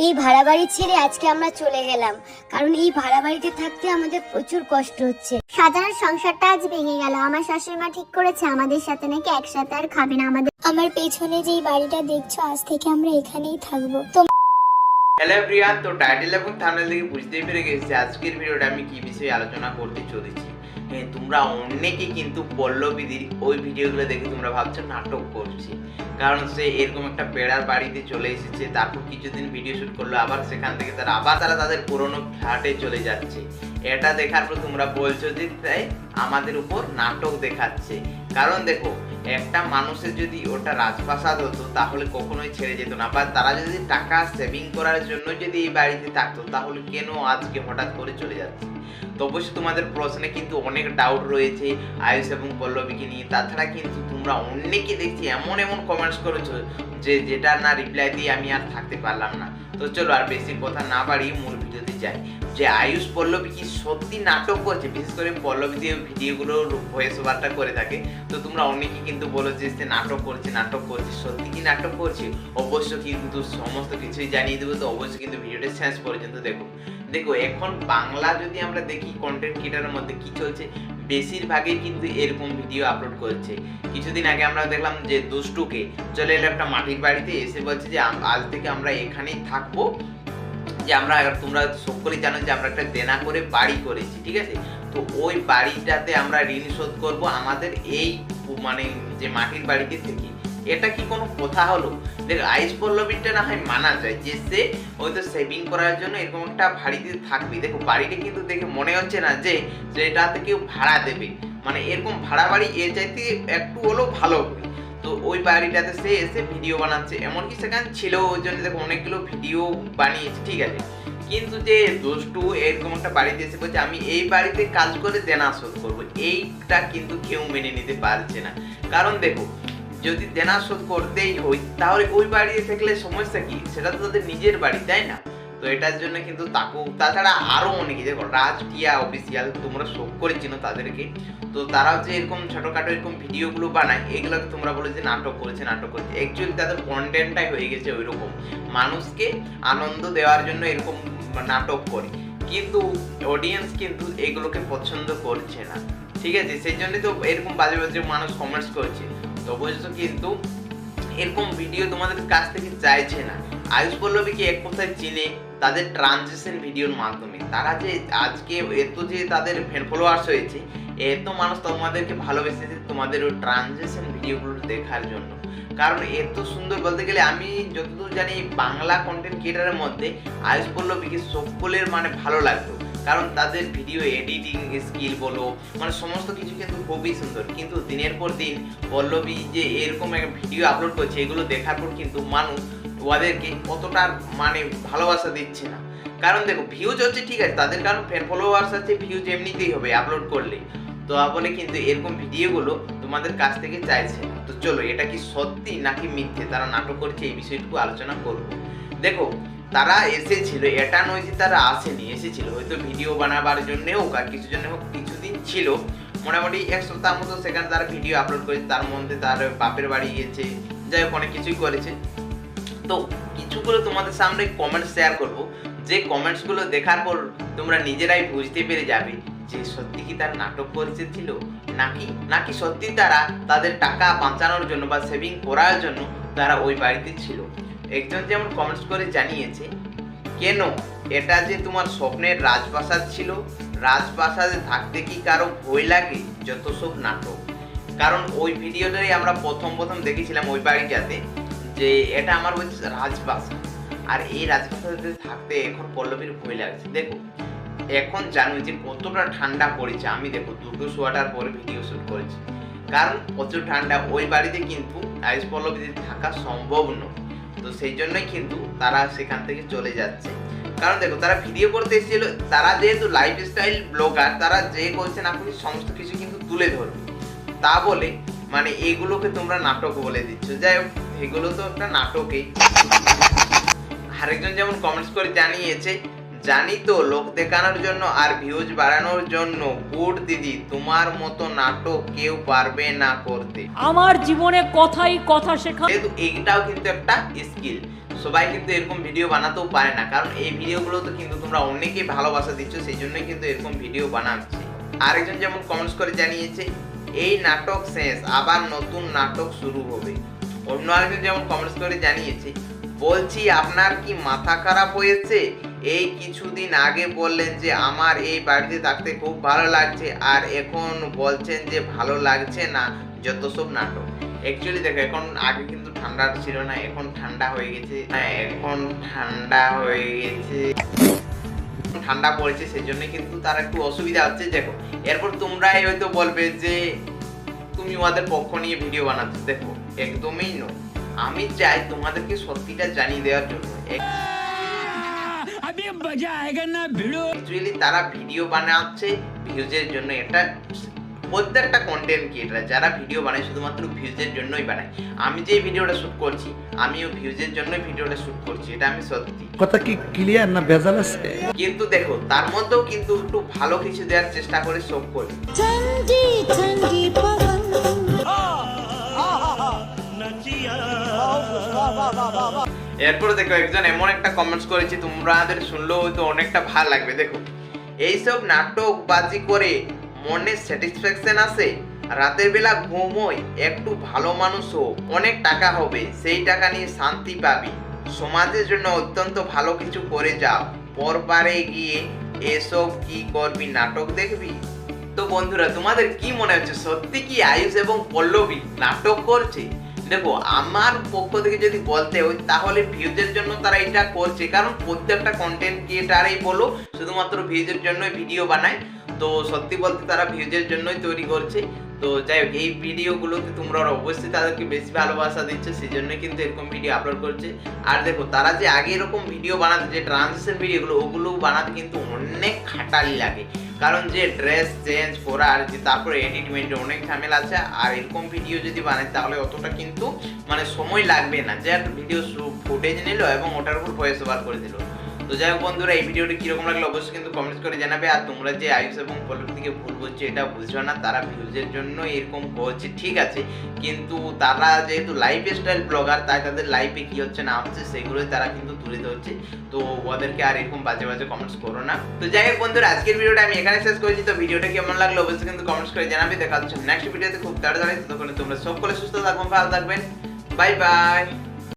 এই ভাড়া বাড়ি ছেড়ে আজকে আমরা চলে গেলাম। কারণ এই ভাড়া বাড়িতে থাকতে আমাদের প্রচুর কষ্ট হচ্ছে। সাজানোর সংসারটা আজ ভেঙে গেল। আমার শাশুড়ি মা ঠিক করেছে আমাদের সাথে নাকি একসাথে আর খাবে না। আমাদের আমার পেছনে যেই বাড়িটা দেখছ আজ থেকে আমরা এখানেই থাকব। তো হ্যালো প্রিয়ান তো টাইটেল এবং থাম্বনেল থেকে বুঝতেই পেরে গেছি আজকের ভিডিওটা আমি কি বিষয়ে আলোচনা করতে চলেছি। তোমরা অনেকে কিন্তু পল্লবীদির ওই ভিডিওগুলো দেখে তোমরা ভাবছ নাটক করছি। কারণ সে এরকম একটা বেড়ার বাড়িতে চলে এসেছে, তারপর কিছুদিন ভিডিও শুট করল, আবার সেখান থেকে তারা আবার তারা তাদের পুরনো ফ্ল্যাটে চলে যাচ্ছে। এটা দেখার পর তোমরা বলছো যে তাই আমাদের উপর নাটক দেখাচ্ছে। কারণ দেখো, একটা মানুষের যদি ওটা রাজপ্রাসাদ হতো, তাহলে কখনোই ছেড়ে যেত না। বা তারা যদি টাকা সেভিং করার জন্য যদি এই বাড়িতে থাকতো, তাহলে কেন আজকে হঠাৎ করে চলে যাচ্ছে? তো অবশ্যই তোমাদের প্রশ্নে কিন্তু অনেক ডাউট রয়েছে আয়ুষ এবং পল্লবীকে নিয়ে। তাছাড়া কিন্তু তোমরা অনেকে দেখছি এমন এমন কমেন্টস করেছ যে যেটা না রিপ্লাই দিয়ে আমি আর থাকতে পারলাম না। তো চলো আর বেশি কথা না বাড়িয়ে মূল ভিডিওতে যাই। যে আয়ুষ পল্লবী কি সত্যি নাটক করছে? বিশেষ করে পল্লবী দিয়ে ভিডিওগুলোর ভয়েস ওভারটা করে থাকে, তো তোমরা অনেকে কিন্তু বলো যে সে নাটক করছে নাটক করছে। সত্যি কি নাটক করছে? অবশ্য কিন্তু সমস্ত কিছুই জানিয়ে দেবো, তো অবশ্যই কিন্তু ভিডিওটা শেষ পর্যন্ত দেখো। দেখো, এখন বাংলা যদি আমরা দেখি কন্টেন্ট ক্রিয়েটারের মধ্যে কি চলছে? বেশিরভাগই কিন্তু এরকম ভিডিও আপলোড করছে। কিছুদিন আগে আমরা দেখলাম যে দুষ্টুকে, চলে এলো একটা মাটির বাড়িতে, এসে বলছে যে আজ থেকে আমরা এখানেই থাকব যে আমরা তোমরা সকলেই জানো যে আমরা একটা দেনা করে বাড়ি করেছি, ঠিক আছে? তো ওই বাড়িটাতে আমরা ঋণ শোধ করব। আমাদের এই মানে যে মাটির বাড়িতে থেকে এটা কি কোনো কথা হলো? দেখ, আইস পল্লবীটা না হয় মানা যায়। যে সে হয়তো সেভিং করার জন্য এরকম একটা বাড়িতে থাকবি। দেখো, বাড়িটা কিন্তু দেখে মনে হচ্ছে না যে এটাতে কেউ ভাড়া দেবে। মানে এরকম ভাড়া বাড়ি এর চাইতে একটু হলেও ভালো হবে। তো ওই বাড়িটাতে সে এসে ভিডিও বানাচ্ছে। এমনকি সেখানে ছিল ওই জন্য দেখো অনেকগুলো ভিডিও বানিয়েছে, ঠিক আছে? কিন্তু যে দুষ্টু এরকম একটা বাড়িতে এসে বলছে, আমি এই বাড়িতে কাজ করে দেনা শোধ করব। এইটা কিন্তু কেউ মেনে নিতে পারছে না। কারণ দেখো, যদি দেনা শোধ করতেই হই তাহলে ওই বাড়িতে থাকলে সমস্যা কি? সেটা তো তাদের নিজের বাড়ি, তাই না? তো এটার জন্য কিন্তু তাকু, তাছাড়া আরও অনেকে দেখো রাজ টিয়া অফিসিয়াল তোমরা শোক করে চিনো তাদেরকে। তো তারাও যে এরকম ছোটখাটো এরকম ভিডিওগুলো বানায় এগুলোকে তোমরা বলে যে নাটক করেছে নাটক করেছে। অ্যাকচুয়ালি তাদের কন্টেন্টটাই হয়ে গেছে ওই রকম মানুষকে আনন্দ দেওয়ার জন্য এরকম নাটক করে। কিন্তু অডিয়েন্স কিন্তু এগুলোকে পছন্দ করছে না। ঠিক আছে? সেই জন্যই তো এরকম বাজে বাজে মানুষ কমেন্টস করছে। তো অবশ্য কিন্তু এরকম ভিডিও তোমাদের কাছ থেকে চাইছে না। আয়ুষ পল্লবীকে এক কথায় চিনে? তাদের ট্রানজেকশন ভিডিওর মাধ্যমে। তারা যে আজকে এত যে তাদের ফ্যান ফলোয়ার্স হয়েছে, এত মানুষ তোমাদেরকে ভালোবেসেছে তোমাদের ওই ট্রানজেকশন ভিডিওগুলো দেখার জন্য। কারণ এত সুন্দর বলতে গেলে আমি যতদূর জানি বাংলা কন্টেন্ট ক্রিয়েটারের মধ্যে আয়ুষ পল্লবীকে সকলের মানে ভালো লাগতো। কারণ তাদের ভিডিও এডিটিং স্কিল বলো মানে সমস্ত কিছু কিন্তু খুবই সুন্দর। কিন্তু দিনের পর দিন পল্লবী যে এরকম একটা ভিডিও আপলোড করছে, এগুলো দেখার পর কিন্তু মানুষ ওদেরকে কতটা মানে ভালোবাসা দিচ্ছে না। কারণ দেখো ভিউজ হচ্ছে ঠিক আছে, তাদের কারণ ফ্যান ফলোয়ার্স আছে ভিউজ এমনিতেই হবে আপলোড করলে। তো বলে কিন্তু এরকম ভিডিওগুলো তোমাদের কাছ থেকে চাইছে তো চলো, এটা কি সত্যি নাকি মিথ্যে? তারা নাটক করছে, এই বিষয়টুকু আলোচনা করব। দেখো, তারা এসেছিল, এটা নয় যে তারা আসেনি, এসেছিল। হয়তো ভিডিও বানাবার জন্য হোক আর কিছু জন্য হোক, কিছুদিন ছিল। মোটামুটি এক সপ্তাহ মতো সেখানে তারা ভিডিও আপলোড করেছে, তার মধ্যে তার বাপের বাড়ি গিয়েছে যাই হোক, অনেক কিছুই করেছে। তো কিছুগুলো তোমাদের সামনে কমেন্টস শেয়ার করব। যে কমেন্টসগুলো দেখার পর তোমরা নিজেরাই বুঝতে পেরে যাবে যে সত্যি কি তার নাটক ছিল নাকি নাকি সত্যি তারা তাদের টাকা বাঁচানোর জন্য বা সেভিং করার জন্য তারা ওই বাড়িতে ছিল? একজন যেমন কমেন্টস করে জানিয়েছে, কেন? এটা যে তোমার স্বপ্নের রাজপ্রাসাদ ছিল? রাজপ্রাসাদে থাকতে কি কারও ভয় লাগে যত সব নাটক? কারণ ওই ভিডিওটাই আমরা প্রথম প্রথম দেখেছিলাম ওই বাড়িটাতে। যে এটা আমার বলছে রাজপ্রাসাদ আর এই রাজপ্রাসাদে থাকতে এখন পল্লবীর ভয় লাগছে। দেখো, এখন জানো যে কতটা ঠান্ডা পড়েছে। আমি দেখো দুটো সোয়াটার পরে ভিডিও শুট করেছি। কারণ প্রচুর ঠান্ডা। ওই বাড়িতে কিন্তু আয়ুষ পল্লবীতে থাকা সম্ভব নয়। তো সেই জন্যই কিন্তু তারা সেখান থেকে চলে যাচ্ছে। কারণ দেখো, তারা ভিডিও করতে এসেছিল। তারা যেহেতু লাইফস্টাইল ব্লগার তারা যে করছে না সমস্ত কিছু কিন্তু তুলে ধরবে তা বলে মানে এগুলোকে তোমরা নাটক বলে দিচ্ছ। যাই হোক এগুলো তো একটা নাটকই। আরেকজন যেমন কমেন্টস করে জানিয়েছে জানি তো লোক দেখানোর জন্য আর ভিউজ বাড়ানোর জন্য গুড দিদি তোমার মতো নাটক কেউ পারবে না করতে। আমার জীবনে কথাই কথা শেখা যেহেতু এইটাও কিন্তু একটা স্কিল সবাই কিন্তু এরকম ভিডিও বানাতেও পারে না। কারণ এই ভিডিওগুলো তো কিন্তু তোমরা অনেকেই ভালোবাসা দিচ্ছ সেই জন্যই কিন্তু এরকম ভিডিও বানাচ্ছি। আরেকজন যেমন কমেন্টস করে জানিয়েছে এই নাটক শেষ আবার নতুন নাটক শুরু হবে। অন্য আরেকজন যেমন কমেন্টস করে জানিয়েছে, বলছি আপনার কি মাথা খারাপ হয়েছে? এই কিছুদিন আগে বললেন যে আমার এই বাড়িতে থাকতে খুব ভালো লাগছে আর এখন বলছেন যে ভালো লাগছে না, যত সব নাটক। অ্যাকচুয়ালি দেখো, এখন আগে কিন্তু ঠান্ডা ছিল না, এখন ঠান্ডা হয়ে গেছে। হ্যাঁ এখন ঠান্ডা হয়ে গেছে। ঠান্ডা পড়েছে সেই জন্য কিন্তু তার একটু অসুবিধা হচ্ছে। দেখো, এরপর তোমরাই হয়তো বলবে যে তুমি ওদের পক্ষ নিয়ে ভিডিও বানাচ্ছ। দেখো একদমই নয় আমি চাই তোমাদেরকে সত্যিটা জানিয়ে দেওয়ার জন্য। তারা ভিডিও বানাচ্ছে ভিউজের জন্য। এটা প্রত্যেকটা কন্টেন্ট ক্রিয়েটার যারা ভিডিও বানায় শুধুমাত্র ভিউজের জন্যই বানায়। আমি যে ভিডিওটা শ্যুট করছি আমিও ভিউজের জন্যই ভিডিওটা শ্যুট করছি। এটা আমি সত্যি। কথা কি ক্লিয়ার না ভেজাল আছে? কিন্তু দেখো তার মধ্যেও কিন্তু একটু ভালো কিছু দেওয়ার চেষ্টা করে শোক করি। এরপরে দেখো একজন এমন একটা কমেন্টস করেছে তোমাদের শুনলেও হয়তো অনেকটা ভালো লাগবে। দেখো, এইসব নাটক বাজি করে মনে স্যাটিসফ্যাকশন আসে রাতের বেলা ঘুমোই একটু ভালো মানুষ হোক অনেক টাকা হবে, সেই টাকা নিয়ে শান্তি পাবি। সমাজের জন্য অত্যন্ত ভালো কিছু করে যাও। পরপারে গিয়ে এসব কি করবি, নাটক দেখবি? তো বন্ধুরা, তোমাদের কি মনে হচ্ছে? সত্যি কি আয়ুষ এবং পল্লবী নাটক করছে? দেখো, আমার পক্ষ থেকে যদি বলতে হয়, তাহলে ভিউজের জন্য তারা এটা করছে। কারণ প্রত্যেকটা কন্টেন্ট ক্রিয়েটারই বলো, শুধুমাত্র ভিউজের জন্যই ভিডিও বানায়। তো সত্যি বলতে তারা ভিউজের জন্যই তৈরি করছে। তো যাই হোক, এই ভিডিওগুলোতে তোমরা অবশ্যই তাদেরকে বেশি ভালোবাসা দিচ্ছ সেই জন্যই কিন্তু এরকম ভিডিও আপলোড করছে। আর দেখো, তারা যে আগে এরকম ভিডিও বানাতে, যে ট্রানজেকশন ভিডিওগুলো ওগুলো বানাতে কিন্তু অনেক খাটালি লাগে। কারণ যে ড্রেস চেঞ্জ করার, যে তারপরে এডিটমেন্টে অনেক ঝামেলা আছে। আর এরকম ভিডিও যদি বানাই, তাহলে অতটা কিন্তু মানে সময় লাগবে না। যে ভিডিও ফুটেজ নিল এবং ওটার উপর ভয়েস ওভার করে দিল। তো যাই হোক বন্ধুরা, এই ভিডিওটি কীরকম লাগল অবশ্যই কিন্তু কমেন্ট করে জানাবে। আর তোমরা যে আয়ুষ এবং পল্লবী থেকে ভুল বলছো, এটা বুঝছ না। তারা ভিউজের জন্য এরকম করছে ঠিক আছে। কিন্তু তারা যেহেতু লাইফ স্টাইল ব্লগার তাই তাদের লাইফে কি হচ্ছে, না হচ্ছে, সেগুলোই তারা কিন্তু তুলে ধরছে। তো ওদেরকে আর এরকম বাজে বাজে কমেন্টস করো না। তো যাই হোক বন্ধুরা, আজকের ভিডিওটা আমি এখানে শেষ করেছি। তো ভিডিওটা কেমন লাগল অবশ্যই কিন্তু কমেন্টস করে জানাবে। দেখা হচ্ছে নেক্সট ভিডিওতে খুব তাড়াতাড়ি, ততক্ষণ তোমরা সকলে সুস্থ থাকবেন ভালো থাকবেন। Bye bye